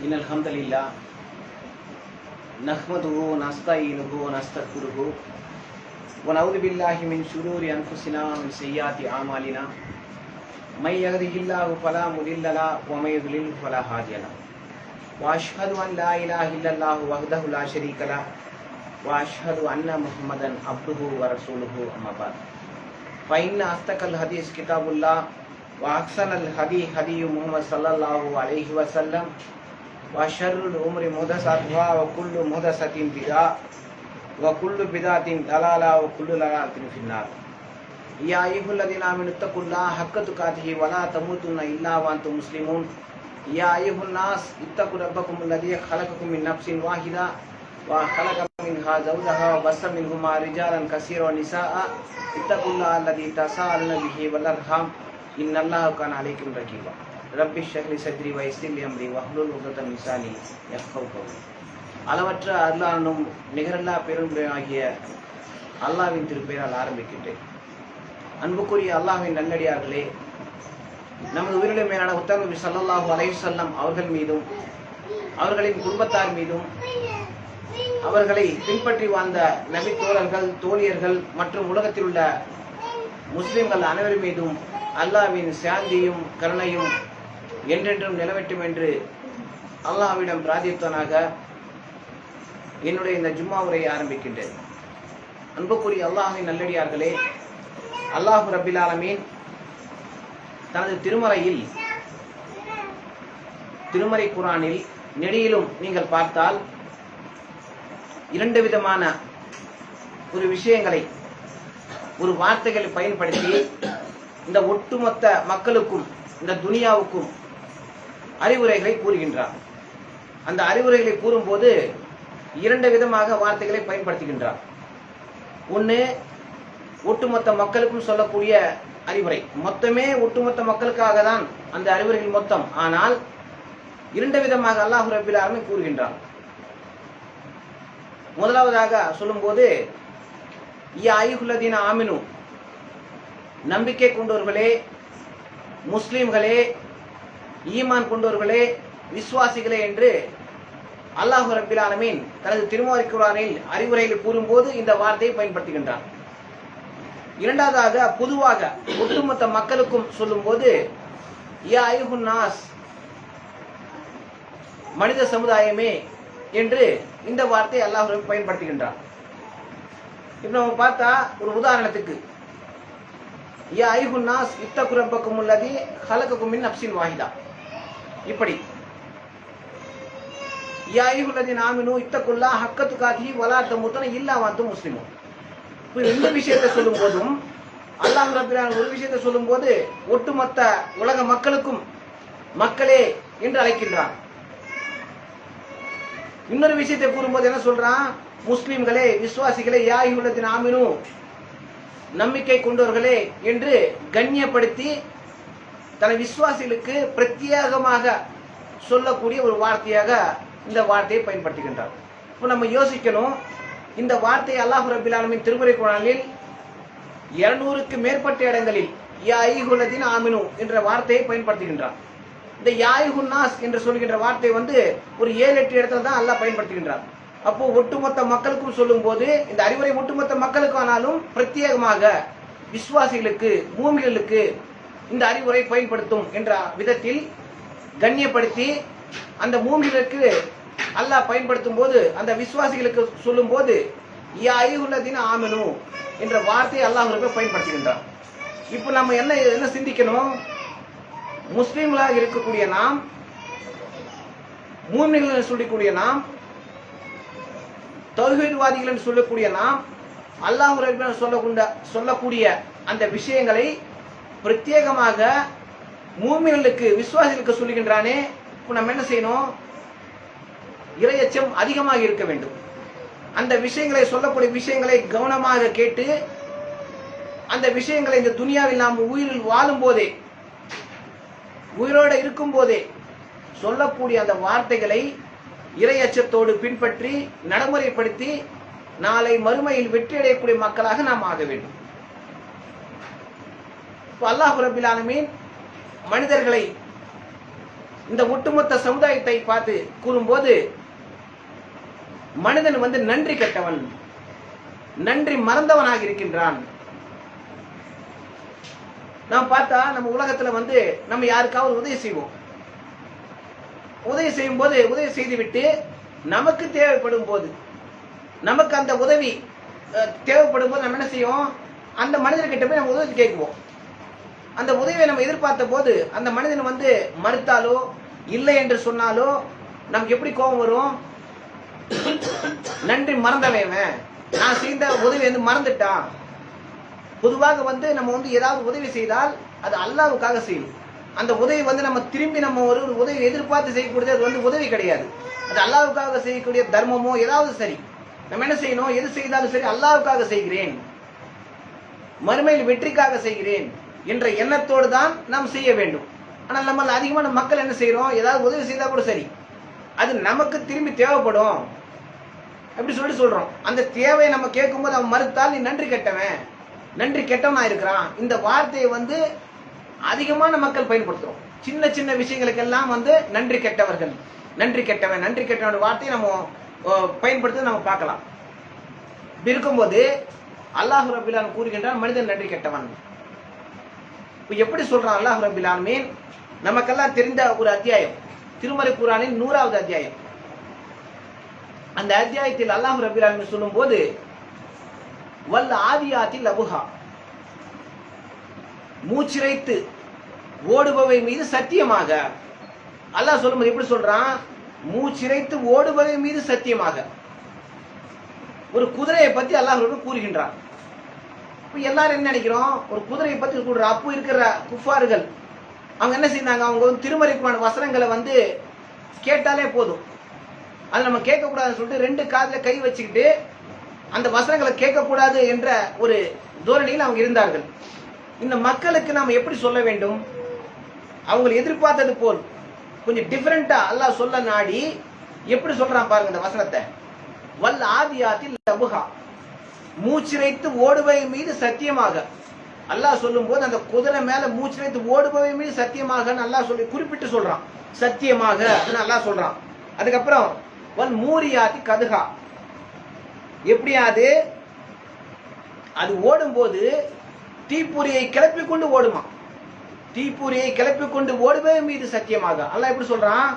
إن الحمد لله نحمده ونستعينه ونستغفره ونعوذ بالله من شرور أنفسنا ومن سيئات أعمالنا من يهده الله فلا مضل له ومن يضلل فلا هادي له وأشهد أن لا إله إلا الله وحده لا شريك له وأشهد أن محمدا عبده ورسوله أما بعد فإن أصدق الحديث كتاب الله وأحسن الهدي هدي محمد صلى الله عليه وسلم وشر الأمور محدثاتها وكل محدثة بدعة وكل بدعة ضلالة وكل ضلالة في النار يا أيها الذين آمنوا اتقوا الله حق تقاته ولا تموتن إلا وأنتم مسلمون يا أيها الناس اتقوا ربكم الذي خلقكم من نفس واحدة وخلق منها زوجها وبث منهما رجالا كثيرا ونساء اتقوا الله الذي تساءلون به والأرحام إن الله كان عليكم رقيبا ரப்பி ஷஹ்லி சத்ரி வைஸ்தில் எம்ரி வஹ்லுல் உகதன் விசாலி எஃப்கவு அளவற்ற அருளானும் நிகரல்லா பெரும்பு ஆகிய அல்லாவின் திருப்பெயரால் ஆரம்பிக்கின்றேன் அன்புக்குரிய அல்லாவின் நல்லடியார்களே நமது உயிரிழ மேலான உத்தரநபி சல்லாஹூ அலையுசல்லம் அவர்கள் மீதும் அவர்களின் குடும்பத்தார் மீதும் அவர்களை பின்பற்றி வாழ்ந்த நபி தோழியர்கள் மற்றும் உலகத்தில் உள்ள முஸ்லிம்கள் அனைவர் மீதும் அல்லாவின் சாந்தியும் கருணையும் என்றென்றும் நிலவட்டும் என்று அல்லாஹ்விடம் பிரார்த்தித்தனாக என்னுடைய இந்த ஜும்மா உரையை ஆரம்பிக்கின்றேன். அன்புக்குரிய அல்லாஹின் நல்லடியார்களே அல்லாஹு ரபில் ஆலமீன் தனது திருமறையில் திருமறை குரானில் நெடியிலும் நீங்கள் பார்த்தால் இரண்டு விதமான ஒரு விஷயங்களை ஒரு வார்த்தைகளை பயன்படுத்தி இந்த ஒட்டுமொத்த மக்களுக்கும் இந்த துனியாவுக்கும் அறிவுரைகளை கூறுகின்றார். அந்த அறிவுரைகளை கூறும்போது இரண்டு விதமாக வார்த்தைகளை பயன்படுத்துகின்றார். ஒன்று ஒட்டுமொத்த மக்களுக்கும் சொல்லக்கூடிய அறிவுரை. மொத்தமே ஒட்டுமொத்த மக்களுக்காக தான் அந்த அறிவுரைகள் மொத்தம். ஆனால் இரண்டு விதமாக அல்லாஹு ரபில் ஆலமீன் கூறுகின்றார் முதலாவதாக சொல்லும்போது ஆமினு நம்பிக்கை கொண்டவர்களே முஸ்லிம்களே ஈமான் கொண்டவர்களே விசுவாசிகளே என்று அல்லாஹு ரபில் ஆலமீன் தனது திருமறை குரானில் அறிவுரையில் கூறும்போது இந்த வார்த்தையை பயன்படுத்துகின்றார். இரண்டாவதாக பொதுவாக ஒட்டுமொத்த மக்களுக்கும் சொல்லும்போது யா நாஸ் மனித சமுதாயமே என்று இந்த வார்த்தையை அல்லாஹ் பயன்படுத்துகின்றார். இப்ப நம்ம பார்த்தா ஒரு உதாரணத்துக்கு யா ஐஹுன் நாஸ் இத்தகு உள்ளது உள்ளதி ஹலகக்கும் மின் வாஹிதா. இப்படி. யா ஐஹுல்லதி நாமினு இத்தகுல்லா ஹக்கத்து காதி வலாத்த முத்தன இல்லா வந்து முஸ்லிமும் இப்போ இந்த விஷயத்தை சொல்லும் போதும் அல்லாஹ் ரபிலான் ஒரு விஷயத்தை சொல்லும் போது ஒட்டுமொத்த உலக மக்களுக்கும் மக்களே என்று அழைக்கின்றான். இன்னொரு விஷயத்தை கூறும்போது என்ன சொல்றான்? முஸ்லிம்களே விசுவாசிகளே யாயி உள்ளதின் ஆமினு நம்பிக்கை கொண்டவர்களே என்று கண்ணியப்படுத்தி தன விசுவாசிகளுக்கு பிரத்யேகமாக சொல்லக்கூடிய ஒரு வார்த்தையாக இந்த வார்த்தையை பயன்படுத்துகின்றார். இப்போ நம்ம யோசிக்கணும் இந்த வார்த்தை அல்லாஹு ரபிலாலமின் திருமுறை குழலில் இருநூறுக்கு மேற்பட்ட இடங்களில் யாயுகுலதின் ஆமினு என்ற வார்த்தையை பயன்படுத்துகின்றார். இந்த யாயுகுன்னாஸ் என்று சொல்கின்ற வார்த்தை வந்து ஒரு ஏழு எட்டு இடத்துல தான் அல்லாஹ் பயன்படுத்துகின்றார். அப்போ ஒட்டுமொத்த மக்களுக்கும் சொல்லும் போது இந்த அறிவுரை ஒட்டுமொத்த மக்களுக்கு ஆனாலும் பிரத்யேகமாக விசுவாசிகளுக்கு பூமிகளுக்கு இந்த அறிவுரை பயன்படுத்தும் என்ற விதத்தில் கண்ணியப்படுத்தி அந்த மூமிகளுக்கு அல்லாஹ் பயன்படுத்தும் போது அந்த விசுவாசிகளுக்கு சொல்லும் போது யா ஐயுள்ளதின் ஆமனு என்ற வார்த்தையை அல்லாஹ் பயன்படுத்துகின்றான் இப்போ நம்ம என்ன என்ன சிந்திக்கணும்? முஸ்லீம்களாக இருக்கக்கூடிய நாம் மூமிகள் சொல்லக்கூடிய நாம் தௌஹீத்வாதிகள் என்று சொல்லக்கூடிய நாம் அல்லாஹ் சொல்லக்கூடிய சொல்லக்கூடிய அந்த விஷயங்களை பிரத்யேகமாக மூமிகளுக்கு விசுவாசிகளுக்கு சொல்லுகின்றானே இப்போ நம்ம என்ன செய்யணும்? இரையச்சம் அதிகமாக இருக்க வேண்டும். அந்த விஷயங்களை சொல்லக்கூடிய விஷயங்களை கவனமாக கேட்டு அந்த விஷயங்களை இந்த துனியாவில் நாம் உயிரில் வாழும் போதே உயிரோடு இருக்கும் போதே சொல்லக்கூடிய அந்த வார்த்தைகளை இரையச்சத்தோடு பின்பற்றி நடைமுறைப்படுத்தி நாளை மறுமையில் வெற்றி அடையக்கூடிய மக்களாக நாம் ஆக வேண்டும். இப்போ அல்லாஹ் ரபில் மனிதர்களை இந்த ஒட்டுமொத்த சமுதாயத்தை பார்த்து கூறும்போது மனிதன் வந்து நன்றி கெட்டவன் நன்றி மறந்தவனாக இருக்கின்றான். நாம் பார்த்தா நம்ம உலகத்துல வந்து நம்ம யாருக்காவது உதவி செய்வோம். உதவி செய்யும் போது உதவி செய்துவிட்டு நமக்கு தேவைப்படும் போது நமக்கு அந்த உதவி அஹ், தேவைப்படும் போது நம்ம என்ன செய்வோம்? அந்த மனிதர்கிட்ட போய் நம்ம உதவி கேட்குவோம். அந்த உதவியை நம்ம எதிர்பார்த்த போது அந்த மனிதன் வந்து மறுத்தாலோ இல்லை என்று சொன்னாலோ நமக்கு எப்படி கோபம் வரும்? நன்றி மறந்தவன் நான் செய்த உதவி வந்து மறந்துட்டான். பொதுவாக வந்து நம்ம வந்து ஏதாவது உதவி செய்தால் அது அல்லாவுக்காக செய்யும். அந்த உதவி வந்து நம்ம திரும்பி நம்ம ஒரு உதவி எதிர்பார்த்து செய்யக்கூடியது அது வந்து உதவி கிடையாது. அது அல்லாவுக்காக செய்யக்கூடிய தர்மமோ ஏதாவது சரி. நம்ம என்ன செய்யணும்? எது செய்தாலும் சரி அல்லாவுக்காக செய்கிறேன். மறுமையில் வெற்றிக்காக செய்கிறேன். என்ற எண்ணத்தோடு தான் நாம் செய்ய வேண்டும். ஆனால் நம்ம அதிகமான மக்கள் என்ன செய்கிறோம் ஏதாவது உதவி செய்தால் கூட சரி. அது நமக்கு திரும்பி தேவைப்படும். அப்படி சொல்லிட்டு சொல்கிறோம் அந்த தேவையை நம்ம கேட்கும்போது அவன் மறுத்தால் நீ நன்றி கெட்டவன். நன்றி கெட்டவனா இருக்கிறான். இந்த வார்த்தையை வந்து அதிகமான மக்கள் பயன்படுத்துகிறோம் சின்ன சின்ன விஷயங்களுக்கெல்லாம் வந்து நன்றி கெட்டவர்கள். நன்றி கெட்டவன் நன்றி கெட்டவன் வார்த்தையை நம்ம பயன்படுத்தி நம்ம பார்க்கலாம். இப்படி இருக்கும்போது அல்லாஹ் ரபிலான் கூறுகின்றான் மனிதன் நன்றி கெட்டவன். இப்போ எப்படி சொல்றான் அல்லாஹ் ரபில் ஆலமீன்? நமக்கெல்லாம் தெரிந்த ஒரு அத்தியாயம். திருமறை குரானின் நூறாவது அத்தியாயம். அந்த அத்தியாயத்தில் அல்லாஹ் ரபில் ஆலமீன் சொல்லும் போது வல் ஆதியாத்தில் அபுஹா. மூச்சிரைத்து ஓடுபவை மீது சத்தியமாக. அல்லாஹ் சொல்லும்போது எப்படி சொல்றான்? மூச்சிரைத்து ஓடுபவை மீது சத்தியமாக. ஒரு குதிரையை பத்தி அல்லாஹ் கூறுகின்றான். இப்போ எல்லாரும் என்ன நினைக்கிறோம்? ஒரு குதிரையை பத்தி கூடுற அப்போ இருக்கிற குஃபார்கள் அவங்க என்ன செய்தாங்க? அவங்க வந்து திருமறைக்குமான வசனங்களை வந்து கேட்டாலே போதும். அது நம்ம கேட்கக்கூடாதுன்னு சொல்லிட்டு ரெண்டு காதில் கை வச்சுக்கிட்டு அந்த வசனங்களை கேட்கக்கூடாது என்ற ஒரு தோரணியில் அவங்க இருந்தார்கள். இந்த மக்களுக்கு நாம் எப்படி சொல்ல வேண்டும்? அவங்க எதிர்பார்த்தது போல். கொஞ்சம் டிஃப்ரெண்ட்டாக அல்லாஹ் சொல்ல நாடி எப்படி சொல்கிறான் பாருங்க இந்த வசனத்தை. வல் ஆதியாத்தில் லபுகா மூச்சிரைத்து ஓடுபவை மீது சத்தியமாக. அல்லாஹ் சொல்லும்போது அந்த குதிரை மேல மூச்சிரைத்து ஓடுபவை மீது சத்தியமாக அல்லாஹ் சொல்லி குறிப்பிட்டு சொல்றான். சத்தியமாக அப்படின்னு அல்லாஹ் சொல்றான். அதுக்கப்புறம் வல் மூரியாதி கதுகா. எப்படியாது அது? ஓடும்போது தீப்பொறியை கிளப்பி கொண்டு ஓடுமா? தீப்பொறியை கிளப்பி கொண்டு ஓடுபவை மீது சத்தியமாக. அல்லாஹ் எப்படி சொல்றான்?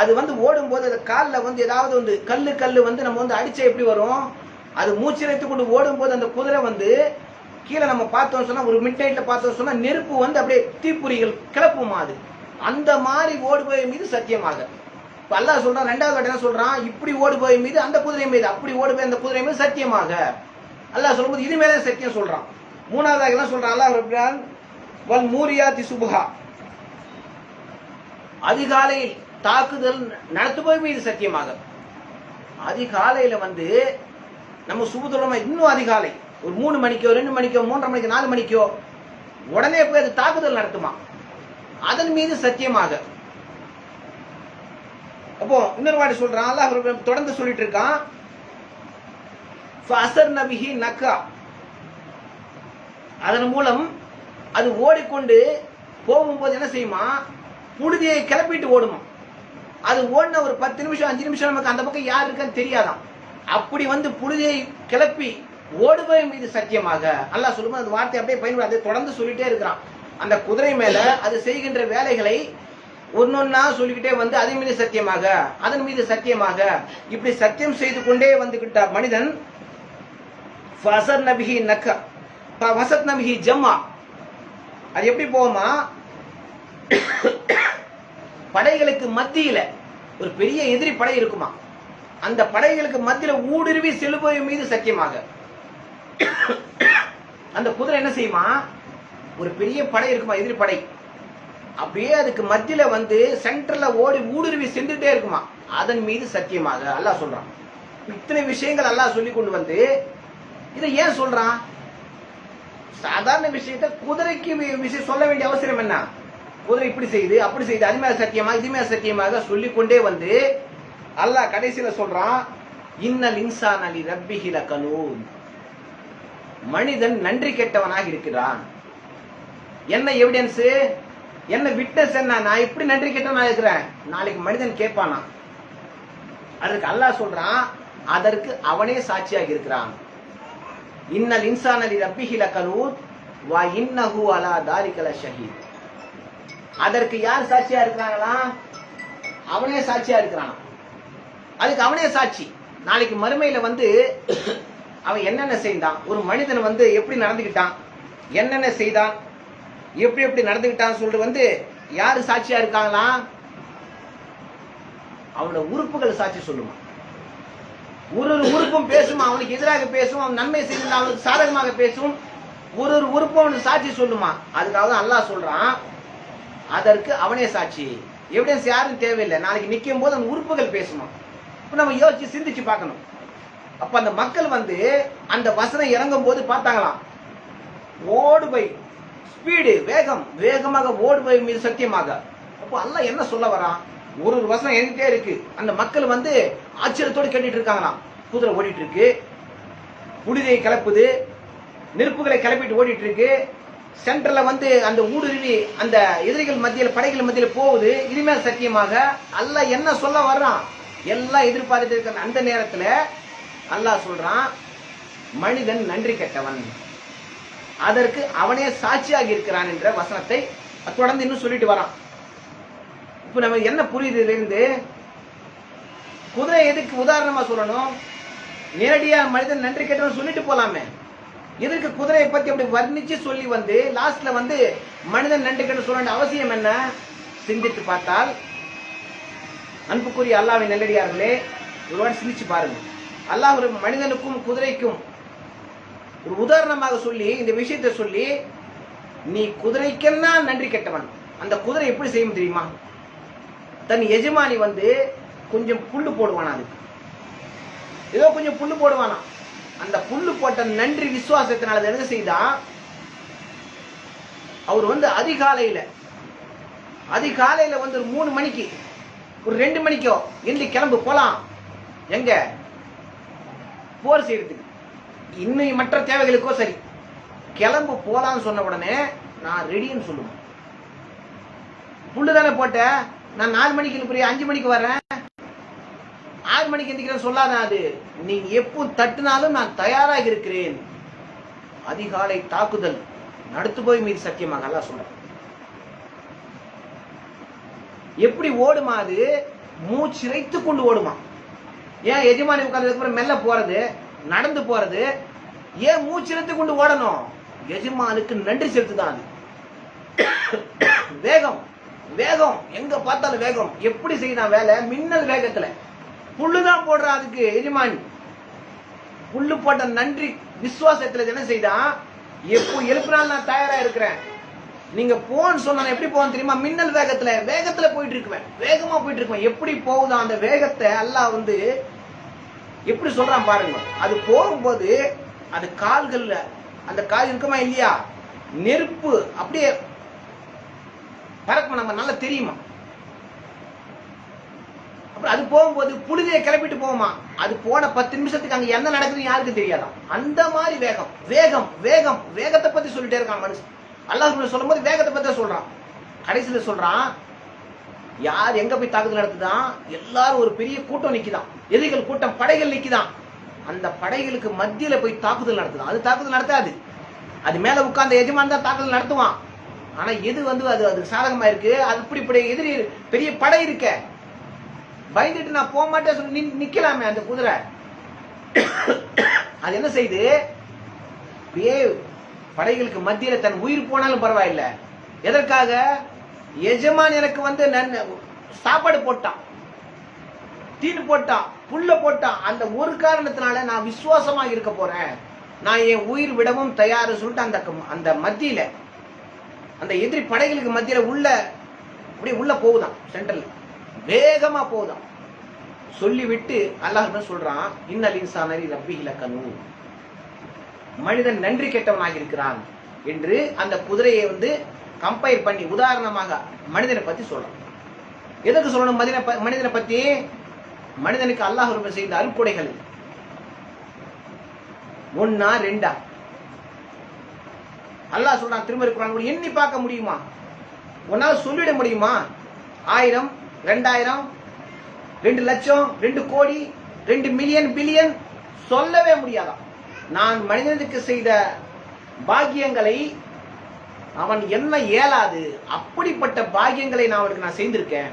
அது வந்து ஓடும்போது அது காலில் வந்து ஏதாவது வந்து கல் கல் வந்து நம்ம வந்து அடிச்சா எப்படி வரும்? அது மூச்சிரைத்து கொண்டு ஓடும் போது அந்த குதிரை வந்து கீழே நம்ம பார்த்தோம் சொன்னா ஒரு மிட் நைட்ல பார்த்தோம் சொன்னா நெருப்பு வந்து அப்படியே தீப்பொறிகள் கிளப்புமா அது. அந்த மாதிரி ஓடுபவை மீது சத்தியமாக. இப்ப அல்லாஹ் சொல்றான் ரெண்டாவது வாட்டி என்ன சொல்றான்? இப்படி ஓடுபவை மீது அந்த குதிரை மீது அப்படி ஓடுபவை அந்த குதிரை மீது சத்தியமாக. அல்லாஹ் சொல்லும்போது இது மேலே சத்தியம் சொல்றான். மூணாவதாக என்ன சொல்றான்? அல்லாஹ் வல் மூரியா சுபஹா. அதிகாலையில் தாக்குதல் நடத்துபவை மீது சத்தியமாக. அதிகாலையில வந்து நம்ம சுபதுலமா இன்னும் அதிகாலை. ஒரு மூணு மணிக்கோ ரெண்டு மணிக்கோ மூன்றரை மணிக்கோ நாலு மணிக்கோ உடனே போய் அது தாக்குதல் நடத்துமா? அதன் மீது சத்தியமாக. அப்போ இன்னொரு வாடி சொல்றான் அல்லாஹ் தொடர்ந்து சொல்லிட்டு இருக்கான். ஃபஅசர் நபிஹி நக்கா அதன் மூலம் அது ஓடிக்கொண்டு போகும்போது என்ன செய்யுமா? புழுதியை கிளப்பிட்டு ஓடுமா? அது ஓடின ஒரு பத்து நிமிஷம் அஞ்சு நிமிஷம் நமக்கு அந்த பக்கம் யார் இருக்கான்னு தெரியாதாம் அப்படி வந்து புழுதியை கிளப்பி ஓடுபவை மீது சத்தியமாக அல்லாஹ் சொல்லும்போது அந்த வார்த்தை அப்படியே பயன்படாது தொடர்ந்து சொல்லிட்டே இருக்கிறான். அந்த குதிரை மேல அது செய்கின்ற வேலைகளை ஒன்னொன்னா சொல்லிக்கிட்டே வந்து அதன் மீது சத்தியமாக அதன் மீது சத்தியமாக இப்படி சத்தியம் செய்து கொண்டே வந்துகிட்ட மனிதன் ஃபசர் நபிஹி நக்க வசத் நபிஹி ஜம்மா. அது எப்படி போமா படைகளுக்கு மத்தியில ஒரு பெரிய எதிரி படை இருக்குமா? அந்த படைகளுக்கு மத்தியில ஊடுருவி செலுபவை மீது சத்தியமாக. அந்த குதிரை என்ன செய்யுமா? ஒரு பெரிய படை இருக்குமா? எதிரி படை. அப்படியே அதுக்கு மத்தியில வந்து சென்டர்ல ஓடி ஊடுருவி சென்றுட்டே இருக்குமா? அதன் மீது சத்தியமாக அல்லாஹ் சொல்றான். இத்தனை விஷயங்கள் அல்லாஹ் சொல்லி கொண்டு வந்து இதை ஏன் சொல்றான்? சாதாரண விஷயத்த குதிரைக்கு விஷயம் சொல்ல வேண்டிய அவசியம் என்ன? குதிரை இப்படி செய்யுது அப்படி செய்யுது அது மேல சத்தியமா இது மேல சத்தியமாக சொல்லிக்கொண்டே வந்து அல்லாஹ் கடைசியில சொல்றான் இன்னல் இன்சான் அலி ரப்பிஹில கனூன் மனிதன் நன்றி கெட்டவனாக இருக்கிறான். என்ன எவிடன்ஸ் என்ன விட்னஸ் என்ன? நான் எப்படி நன்றி கெட்டவனாக இருக்கிறேன். நாளைக்கு மனிதன் கேட்பானா? அதற்கு அல்லாஹ் சொல்றான் அதற்கு அவனே சாட்சியாக இருக்கிறான். இன்னல் இன்சானலி ரப்பிஹி கனூன் வா இன்னஹு அலா தாலிகல ஷஹீத். அதற்கு யார் சாட்சியா இருக்கிறாங்களா அவனே சாட்சியா இருக்கிறான். அதுக்கு அவனே சாட்சி. நாளைக்கு மறுமையில வந்து அவன் என்னென்ன செய்தான்? ஒரு மனிதன் வந்து எப்படி நடந்துக்கிட்டான் என்னென்ன செய்தான்? எப்படி எப்படி நடந்துக்கிட்டான்னு சொல்லிட்டு வந்து யாரு சாட்சியா இருக்காங்களா? அவனோட உறுப்புகள் சாட்சி சொல்லுமா? ஒரு ஒரு உறுப்பும் பேசுமா? அவனுக்கு எதிராக பேசும் அவன் நன்மை செய்து அவனுக்கு சாதகமாக பேசும். ஒரு ஒரு உறுப்பும் அவனுக்கு சாட்சி சொல்லுமா? அதுக்காக தான் அல்லாஹ் சொல்றான் அதற்கு அவனே சாட்சி. எவிடன்ஸ் யாரும் தேவையில்லை. நாளைக்கு நிற்கும் போது அவன் உறுப்புகள் பேசுமா? நம்ம யோசிச்சு சிந்திச்சு பார்க்கணும். அப்ப அந்த மக்கள் வந்து அந்த வசனம் இறங்கும் போது பார்த்தாங்களாம். ஓடு பை ஸ்பீடு வேகம் வேகமாக ஓடு பை மீது சத்தியமாக. அப்போ அல்ல என்ன சொல்ல வரான்? ஒரு ஒரு வசனம் எங்கிட்டே இருக்கு. அந்த மக்கள் வந்து ஆச்சரியத்தோடு கேட்டுட்டு இருக்காங்களாம். குதிரை ஓடிட்டு இருக்கு புனிதையை கிளப்புது நெருப்புகளை கிளப்பிட்டு ஓடிட்டு இருக்கு சென்டர்ல வந்து அந்த ஊடுருவி அந்த எதிரிகள் மத்தியில் படைகள் மத்தியில் போகுது. இனிமேல் சத்தியமாக அல்ல என்ன சொல்ல வர்றான்? எல்லாம் எதிர்பார்த்துட்டு இருக்க அந்த நேரத்தில் அல்லாஹ் சொல்றான் மனிதன் நன்றி கெட்டவன். அதற்கு அவனே சாட்சியாக இருக்கிறான் என்ற வசனத்தை தொடர்ந்து இன்னும் சொல்லிட்டு வரான். இப்ப நம்ம என்ன புரியுதுலேருந்து குதிரை எதுக்கு உதாரணமா சொல்லணும்? நேரடியா மனிதன் நன்றி கெட்டவன் சொல்லிட்டு போலாமே. எதற்கு குதிரையை பத்தி அப்படி வர்ணிச்சு சொல்லி வந்து லாஸ்ட்ல வந்து மனிதன் நன்றி கெட்டு சொல்ல வேண்டிய அவசியம் என்ன? சிந்தித்து பார்த்தால் அன்புக்குரிய அல்லாவின் நல்லடியார்களே ஒருவாடு சிந்திச்சு பாருங்க. அல்லாஹ் ஒரு மனிதனுக்கும் குதிரைக்கும் ஒரு உதாரணமாக சொல்லி இந்த விஷயத்தை சொல்லி நீ குதிரைக்கெல்லாம் நன்றி கெட்டவன். அந்த குதிரை எப்படி செய்யும் தெரியுமா? தன் எஜமானி வந்து கொஞ்சம் புல்லு போடுவானா அதுக்கு? ஏதோ கொஞ்சம் புல்லு போடுவானா? அந்த புல்லு போட்ட நன்றி விசுவாசத்தினால அதை என்ன செய்தா? அவர் வந்து அதிகாலையில அதிகாலையில வந்து ஒரு மூணு மணிக்கு ஒரு ரெண்டு மணிக்கோ எந்தி கிளம்பு போலாம். எங்க? போர் செய்யறதுக்கு. இன்னும் மற்ற தேவைகளுக்கோ சரி. கிளம்பு போலான்னு சொன்ன உடனே நான் ரெடின்னு சொல்லுவேன். புல்லு தானே போட்ட? நான் நாலு மணிக்கு எழுப்புறிய அஞ்சு மணிக்கு வரேன் ஆறு மணிக்கு எந்திக்கிறேன் சொல்லாத அது. நீ எப்போ தட்டுனாலும் நான் தயாராக இருக்கிறேன். அதிகாலை தாக்குதல். நடத்து போய் மீது சத்தியமாக அல்லாஹ் சொல்றேன். எப்படி ஓடுமா அது? மூச்சிறைத்து கொண்டு ஓடுமா. ஏன் எஜமானி உட்கார்ந்ததுக்கு அப்புறம் மெல்ல போறது? நடந்து போறது? ஏன் மூச்சிறைத்து கொண்டு ஓடணும்? எஜமானுக்கு நன்றி செலுத்துதான் அது. வேகம் வேகம். எங்க பார்த்தாலும் வேகம். எப்படி செய்யலாம் வேலை? மின்னல் வேகத்துல. புல்லுதான் போடுறான் அதுக்கு எஜமானி. புல்லு போட்ட நன்றி விசுவாசத்துல என்ன செய்தான்? எப்போ எழுப்பினாலும் நான் தயாரா இருக்கிறேன். நீங்க போன்னு சொன்ன எப்படி போவான் தெரியுமா? மின்னல் வேகத்துல வேகத்துல போயிட்டு இருக்குவேன் வேகமா போயிட்டு இருக்குவேன் எப்படி போகுதோ அந்த வேகத்தை அல்லாஹ் வந்து எப்படி சொல்றான் பாருங்க. அது போகும்போது அது கால்கள்ல அந்த கால் இருக்குமா இல்லையா? நெருப்பு அப்படியே பறக்கும். நம்ம நல்லா தெரியுமா? அப்புறம் அது போகும்போது புழுதியை கிளப்பிட்டு போகுமா அது போன பத்து நிமிஷத்துக்கு அங்க என்ன நடக்குதுன்னு யாருக்கு தெரியாதான் அந்த மாதிரி வேகம் வேகம் வேகம். வேகத்தை பத்தி சொல்லிட்டே இருக்கான் மனுஷன். அல்லாஹ் சொல்லும் போது வேகத்தை பத்தி சொல்றான். கடைசியில சொல்றான் யார் எங்க போய் தாக்குதல் நடத்துதான் எல்லாரும் ஒரு பெரிய கூட்டம் நிற்கிதான் எதிரிகள் கூட்டம் படைகள் நிற்கிதான் அந்த படைகளுக்கு மத்தியில போய் தாக்குதல் நடத்துதான். அது தாக்குதல் நடத்தாது. அது மேல உட்கார்ந்த எஜமான் தான் தாக்குதல் நடத்துவான். ஆனா எது வந்து அது அது சாதகமா இருக்கு? அது இப்படி இப்படி எதிரி பெரிய படை இருக்க. பயந்துட்டு நான் போக மாட்டேன் சொல்லி நின்- நிக்கலாமே அந்த குதிரை. அது என்ன செய்யுது அப்படியே படைகளுக்கு மத்தியில தன் உயிர் போனாலும் பரவாயில்ல. எதற்காக? எஜமான் எனக்கு வந்து சாப்பாடு போட்டான். தீனு போட்டான் புல்ல போட்டான். அந்த ஒரு காரணத்தினால நான் விசுவாசமா இருக்க போறேன். நான் என் உயிர் விடவும் தயார் சொல்லிட்டு அந்த அந்த மத்தியில அந்த எதிரி படைகளுக்கு மத்தியில உள்ள அப்படியே உள்ள போகுதான் சென்ட்ரல் வேகமா போகுதான். சொல்லிவிட்டு அல்லாஹ் சொல்றான்? இன்னல் இன்சானரி ரப்பி இலக்கணும் மனிதன் நன்றி கெட்டவனாக இருக்கிறான் என்று அந்த குதிரையை வந்து கம்பேர் பண்ணி உதாரணமாக மனிதனை பத்தி சொல்லணும். எதுக்கு சொல்லணும்? மனிதனை ப- மனிதனை பத்தி மனிதனுக்கு அல்லாஹ் ரொம்ப செய்த அருட்கொடைகள். ஒன்னா ரெண்டா? அல்லாஹ் சொல்றான் திரும்ப இருக்கிறான். எண்ணி பார்க்க முடியுமா? உன்னால் சொல்லிட முடியுமா? ஆயிரம் ரெண்டாயிரம் ரெண்டு லட்சம் ரெண்டு கோடி ரெண்டு மில்லியன் பில்லியன் சொல்லவே முடியாதாம் நான் மனிதனுக்கு செய்த பாக்கியங்களை அவன் என்ன இயலாது அப்படிப்பட்ட பாக்கியங்களை நான் அவனுக்கு நான் செய்திருக்கேன்.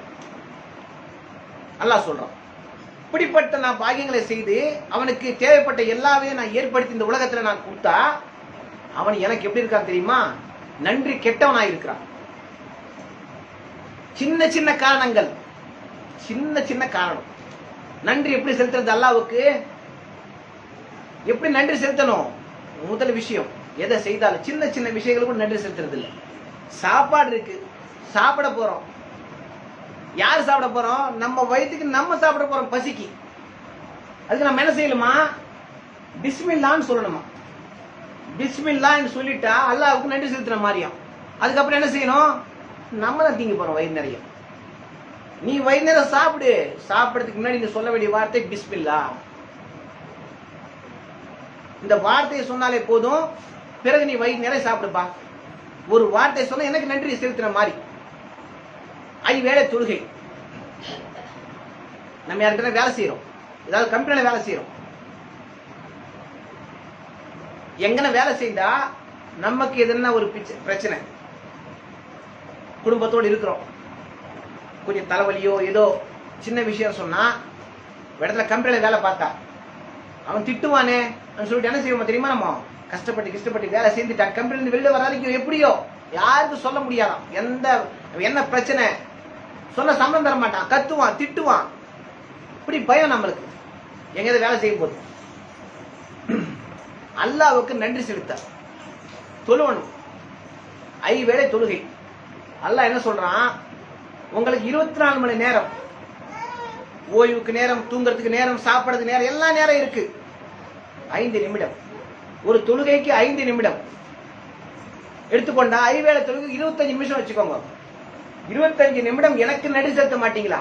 அல்லாஹ் சொல்றான். இப்படிப்பட்ட நான் பாக்கியங்களை செய்து அவனுக்கு தேவைப்பட்ட எல்லாவையும் நான் ஏற்படுத்தி இந்த உலகத்துல நான் கொடுத்தா அவன் எனக்கு எப்படி இருக்கான் தெரியுமா? நன்றி கெட்டவனா இருக்கிறான். சின்ன சின்ன காரணங்கள். சின்ன சின்ன காரணம். நன்றி எப்படி செலுத்துறது அல்லாவுக்கு எப்படி நன்றி செலுத்தணும்? முதல் விஷயம் எதை செய்தாலும் சின்ன சின்ன விஷயங்களுக்கு கூட நன்றி செலுத்துறது இல்லை சாப்பாடு இருக்கு சாப்பிட போறோம். யார் சாப்பிட போறோம்? நம்ம வயிற்றுக்கு நம்ம சாப்பிட போறோம் பசிக்கு. அதுக்கு நம்ம என்ன செய்யணுமா? பிஸ்மில்லான்னு சொல்லணுமா? பிஸ்மில்லான்னு சொல்லிட்டா அல்லாவுக்கு நன்றி செலுத்துற மாதிரியும். அதுக்கப்புறம் என்ன செய்யணும்? நம்ம தான் தீங்க போறோம் வயிறு நிறைய. நீ வயிறு நிறைய சாப்பிடு. சாப்பிடறதுக்கு முன்னாடி நீ சொல்ல வேண்டிய வார்த்தை பிஸ்மில்லா. இந்த வார்த்தையை சொன்னாலே போதும். பிறகு நீ வயிறு நிறைய சாப்பிடுப்பா. ஒரு வார்த்தை சொன்னா எனக்கு நன்றி செலுத்தின மாதிரி. ஐ வேலை தொழுகை. நம்ம யார்கிட்ட வேலை செய்யறோம் ஏதாவது கம்பெனியில வேலை செய்யறோம் எங்கன வேலை செய்தா நமக்கு எதுனா ஒரு பிரச்சனை. குடும்பத்தோடு இருக்கிறோம். கொஞ்சம் தலைவலியோ ஏதோ சின்ன விஷயம் சொன்னா இடத்துல கம்பெனியில வேலை பார்த்தா அவன் திட்டுவானே. சொல்லிட்டு என்ன செய்வோம் தெரியுமா நம்ம? கஷ்டப்பட்டு கஷ்டப்பட்டு வேலை செஞ்சுட்டான் கம்பெனிலேருந்து வெளில வர வரைக்கும் எப்படியோ? யாருக்கும் சொல்ல முடியாதாம். எந்த என்ன பிரச்சனை? சொல்ல சம்பளம் தர மாட்டான். கத்துவான் திட்டுவான். இப்படி பயம் நம்மளுக்கு. எங்கேயாவது வேலை செய்யும் போது. அல்லாவுக்கு நன்றி செலுத்த. தொழுவணும். ஐ வேலை தொழுகை. அல்லாஹ் என்ன சொல்றான்? உங்களுக்கு இருபத்தி நாலு மணி நேரம். ஓய்வுக்கு நேரம் தூங்குறதுக்கு நேரம் சாப்பிடறதுக்கு நேரம் எல்லா நேரம் இருக்கு. ஐந்து நிமிடம். ஒரு தொழுகைக்கு ஐந்து நிமிடம். எடுத்துக்கொண்டா ஐவேளை தொழுகை இருபத்தஞ்சு நிமிஷம் வச்சுக்கோங்க. இருபத்தஞ்சு நிமிடம் எனக்கு நடி செலுத்த மாட்டீங்களா?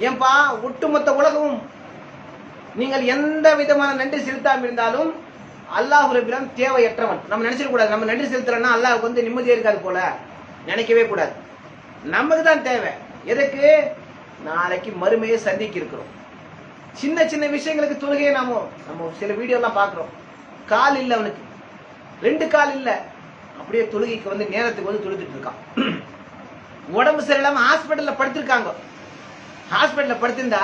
ஏன்பா ஒட்டுமொத்த உலகமும் நீங்கள் எந்த விதமான நன்றி செலுத்தாமல் இருந்தாலும் அல்லாஹ் ரபிரம் தேவையற்றவன். நம்ம நினைச்சிடக்கூடாது நம்ம நன்றி செலுத்துறோம்னா அல்லாஹுக்கு வந்து நிம்மதியே இருக்காது போல. நினைக்கவே கூடாது. நமக்கு தான் தேவை. எதுக்கு? நாளைக்கு மறுமையை சந்திக்க இருக்கிறோம். சின்ன சின்ன விஷயங்களுக்கு தொழுகையை நாம நம்ம சில வீடியோலாம் பார்க்குறோம். கால் இல்லை அவனுக்கு. ரெண்டு கால் இல்லை. அப்படியே தொழுகைக்கு வந்து நேரத்துக்கு வந்து தொழுதுட்டு இருக்கான். உடம்பு சரியில்லாம ஹாஸ்பிட்டல்ல படுத்திருக்காங்க. ஹாஸ்பிட்டல்ல படுத்திருந்தா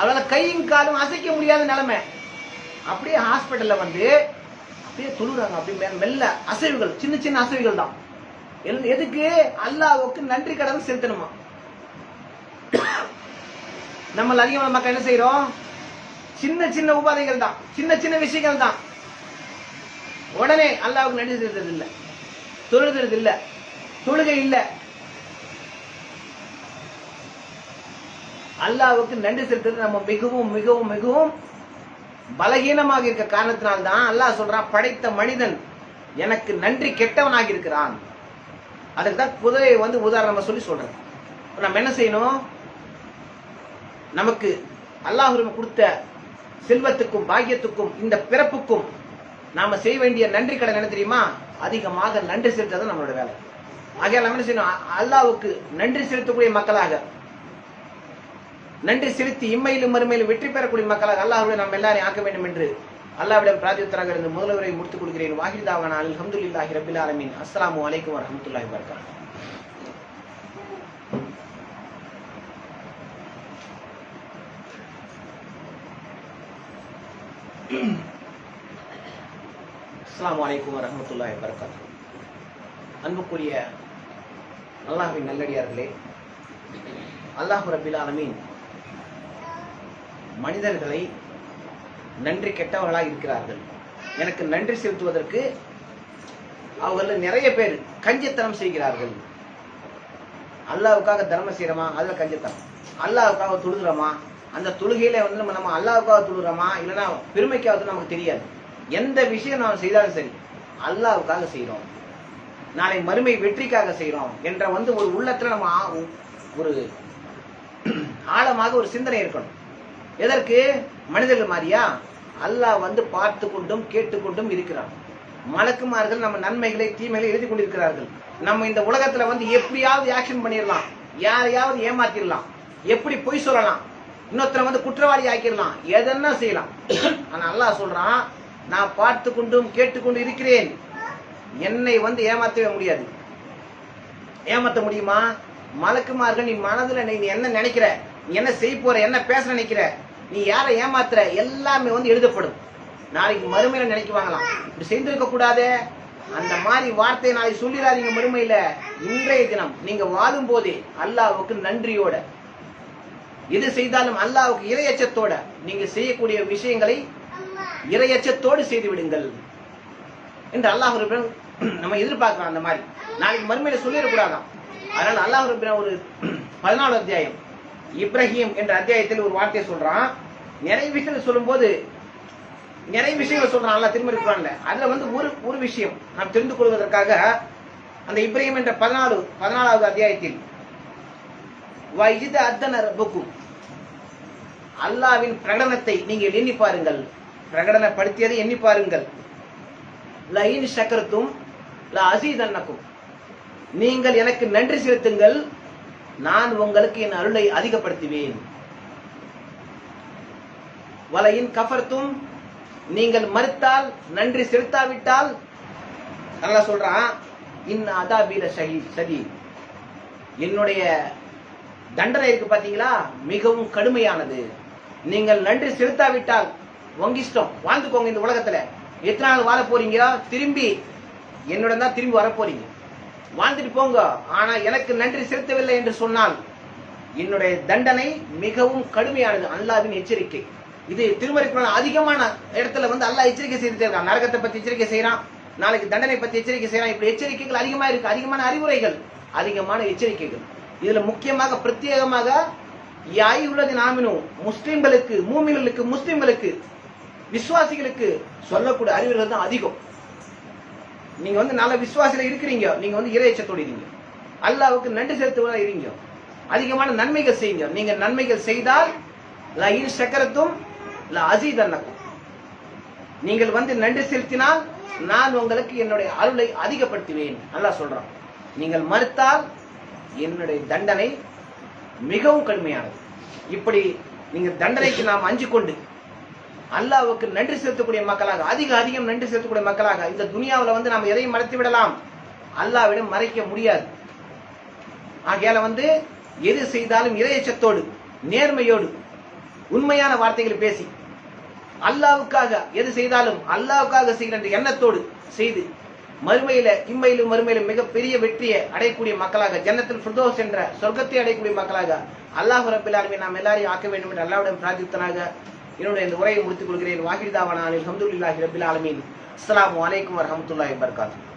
அவளால கையும் காலும் அசைக்க முடியாத நிலைமை. அப்படியே ஹாஸ்பிட்டல்ல வந்து அப்படியே தொழுறாங்க. அப்படியே மெல்ல அசைவுகள் சின்ன சின்ன அசைவுகள் தான். எதுக்கு? அல்லாவுக்கு நன்றி கடன் செலுத்தணுமா? நம்ம அதிகமான மக்கள் என்ன செய்யறோம் சின்ன சின்ன உபாதைகள் தான் சின்ன சின்ன விஷயங்கள் தான் உடனே அல்லாவுக்கு நன்றி செலுத்துறது இல்ல தொழுகிறது இல்ல தொழுகை இல்ல. அல்லாவுக்கு நன்றி செலுத்துறது நம்ம மிகவும் மிகவும் மிகவும் பலகீனமாக இருக்க காரணத்தினால்தான் அல்லாஹ் சொல்றான் படைத்த மனிதன் எனக்கு நன்றி கெட்டவனாக இருக்கிறான். அதுக்கு தான் குதிரையை வந்து உதாரணமா சொல்லி சொல்றது. நம்ம என்ன செய்யணும்? நமக்கு அல்லாஹ் கொடுத்த செல்வத்துக்கும் பாக்கியத்துக்கும் இந்த பிறப்புக்கும் நாம செய்ய வேண்டிய நன்றி கடன் என்ன தெரியுமா? அதிகமாக நன்றி செலுத்தது நம்மளோட வேலை. ஆகையால் நம்ம என்ன செய்யணும்? அல்லாவுக்கு நன்றி செலுத்தக்கூடிய மக்களாக நன்றி செலுத்தி இம்மையிலும் மறுமையிலும் வெற்றி பெறக்கூடிய மக்களாக அல்லாஹ்வுடைய நம்ம எல்லாரையும் ஆக்க வேண்டும் என்று அல்லாவிடம் பிரார்த்தித்தராக இருந்து முதல்வரை முடித்துக் கொடுக்கிறேன் வாஹிதாவான அலமதுல்லாஹி ரபில் ஆலமின். அஸ்லாம் வலைக்கம் வரமத்துல்லாஹி வபரகாத்துஹு. அஸ்லாம் அலைக்கும் வரஹ்மத்துல்லாஹி வபரகாத்துஹு அன்புக்குரிய அல்லாஹின் நல்லடியார்களே அல்லாஹ் ரபில் ஆலமீன் மனிதர்களை நன்றி கெட்டவர்களாக இருக்கிறார்கள். எனக்கு நன்றி செலுத்துவதற்கு அவர்கள் நிறைய பேர் கஞ்சத்தனம் செய்கிறார்கள். அல்லாவுக்காக தர்மம் செய்யறோமா அதுல கஞ்சத்தனம். அல்லாவுக்காக தொழுகிறோமா? அந்த தொழுகையில வந்து நம்ம நம்ம அல்லாவுக்காக தொழுகிறோமா இல்லைன்னா பெருமைக்காவது நமக்கு தெரியாது. எந்த விஷயம் நாம் செய்தாலும் சரி அல்லாவுக்காக செய்கிறோம் நாளை மறுமை வெற்றிக்காக செய்கிறோம் என்ற வந்து ஒரு உள்ளத்துல நம்ம ஒரு ஆழமாக ஒரு சிந்தனை இருக்கணும். எதற்கு? மனிதர்கள் மாதிரியா? அல்லாஹ் வந்து பார்த்து கொண்டும் கேட்டுக்கொண்டும் இருக்கிறான். மலக்குமார்கள் நம்ம நன்மைகளை தீமைகளை எழுதி கொண்டிருக்கிறார்கள். நம்ம இந்த உலகத்துல வந்து எப்படியாவது ஆக்ஷன் பண்ணிடலாம் யாரையாவது ஏமாத்திடலாம் எப்படி பொய் சொல்லலாம். இன்னொருத்தரை வந்து குற்றவாளி ஆக்கிடலாம். எதென்ன செய்யலாம். ஆனா அல்லாஹ் சொல்றான் நான் பார்த்து கொண்டும் கேட்டுக்கொண்டு இருக்கிறேன். என்னை வந்து ஏமாத்தவே முடியாது. ஏமாத்த முடியுமா? மலக்குமார்கள் நீ மனதுல நீ நீ என்ன நினைக்கிற? நீ என்ன செய்ய போற? என்ன பேச நினைக்கிற? நீ யாரை ஏமாத்துற? எல்லாமே வந்து எழுதப்படும். நாளைக்கு மறுமையில நினைக்குவாங்களாம். இப்படி செய்திருக்க கூடாதே. அந்த மாதிரி வார்த்தையை நாளைக்கு சொல்லிடாதீங்க மறுமையில. இன்றைய தினம் நீங்க வாழும் போதே அல்லாவுக்கு நன்றியோட எது செய்தாலும் அல்லாவுக்கு இரையச்சத்தோட நீங்க செய்யக்கூடிய விஷயங்களை இரையச்சத்தோடு செய்து விடுங்கள். என்று அல்லாஹ் நம்ம எதிர்பார்க்கலாம் அந்த மாதிரி. நாளைக்கு மறுமையில சொல்லிடக்கூடாதான் அதனால அல்லாஹ் ஒரு பதினாலு அத்தியாயம். இப்ராஹிம் என்ற அத்தியாயத்தில் ஒரு வார்த்தையை சொல்றான். நிறைய விஷயங்கள் சொல்லும்போது நிறைய விஷயங்கள் சொல்றான் நல்லா திருமணி குரான்ல அதுல வந்து ஒரு ஒரு விஷயம் நாம் தெரிந்து கொள்வதற்காக அந்த இப்ராஹிம் என்ற பதினாலு பதினாலாவது அத்தியாயத்தில் வைஜித அத்தன ரப்புக்கும். அல்லாவின் பிரகடனத்தை நீங்கள் எண்ணி பாருங்கள். பிரகடனப்படுத்தியதை எண்ணி பாருங்கள். லைன் சக்கரத்தும் ல அசீதன்னக்கும் நீங்கள் எனக்கு நன்றி செலுத்துங்கள். நான் உங்களுக்கு என் அருளை அதிகப்படுத்துவேன். வலையின் கஃபர்த்தும் நீங்கள் மறுத்தால் நன்றி செலுத்தாவிட்டால் நல்லா சொல்றான் இன் அதாபீர சகி சதி என்னுடைய தண்டனை இருக்கு பாத்தீங்களா? மிகவும் கடுமையானது. நீங்கள் நன்றி செலுத்தாவிட்டால் உங்க இஷ்டம் வாழ்ந்துக்கோங்க இந்த உலகத்துல. எத்தனை நாள் வாழ போறீங்க திரும்பி என்னுடன் தான் திரும்பி வர போறீங்க. வாழ்ந்துட்டு போங்க. ஆனா எனக்கு நன்றி செலுத்தவில்லை என்று சொன்னால் என்னுடைய தண்டனை மிகவும் கடுமையானது. அல்லாவின் எச்சரிக்கை. இது திருமறை அதிகமான இடத்துல வந்து அல்லாஹ் எச்சரிக்கை செய்துட்டே இருக்கான். நரகத்தை பத்தி எச்சரிக்கை செய்யறான் நாளைக்கு தண்டனை பத்தி எச்சரிக்கை செய்யறான் இப்படி எச்சரிக்கைகள் அதிகமா இருக்கு. அதிகமான அறிவுரைகள் அதிகமான எச்சரிக்கைகள். இதுல முக்கியமாக பிரத்யேகமாக யாய் உள்ளது நாமினும் முஸ்லிம்களுக்கு மூமிகளுக்கு முஸ்லிம்களுக்கு விசுவாசிகளுக்கு சொல்லக்கூடிய அறிவுரைகள் தான் அதிகம். நீங்க வந்து நல்ல விசுவாசியில இருக்கிறீங்க நீங்க வந்து இறையச்சத்தோடு இருங்க அல்லாவுக்கு நன்றி செலுத்துவதா இருங்க அதிகமான நன்மைகள் செய்யுங்க. நீங்க நன்மைகள் செய்தால் ல இன் சக்கரத்தும் ல அசீதன்னக்கும் நீங்கள் வந்து நன்றி செலுத்தினால் நான் உங்களுக்கு என்னுடைய அருளை அதிகப்படுத்துவேன். நல்லா சொல்றான். நீங்கள் மறுத்தால் என்னுடைய தண்டனை மிகவும் கடுமையானது. இப்படி நீங்க தண்டனைக்கு நாம் அஞ்சு கொண்டு அல்லாவுக்கு நன்றி செலுத்தக்கூடிய மக்களாக அதிக அதிகம் நன்றி செலுத்தக்கூடிய மக்களாக இந்த துனியாவில் வந்து நாம் எதையும் மறைத்து விடலாம். அல்லாவிடம் மறைக்க முடியாது. ஆகையால வந்து எது செய்தாலும் இறையச்சத்தோடு நேர்மையோடு உண்மையான வார்த்தைகளை பேசி அல்லாவுக்காக எது செய்தாலும் அல்லாவுக்காக செய்கிற எண்ணத்தோடு செய்து மறுமையில இம்மையிலும் மறுமையிலும் மிகப்பெரிய வெற்றியை அடையக்கூடிய மக்களாக ஜன்னத்தில் ஃபிர்தோஸ் என்ற சொர்க்கத்தை அடையக்கூடிய மக்களாக அல்லாஹ் ரபில் நாம் எல்லாரையும் ஆக்க வேண்டும் என்று அல்லாவிடம் பிரார்த்தித்தனாக என்னுடைய இந்த உரையை முடித்துக் கொள்கிறேன். வாஹிதாவான அலமதுல்லாஹி ரபில் ஆலமீன். அஸ்லாம் வலைக்கம் வரமத்துல்லாஹி வர்காத்து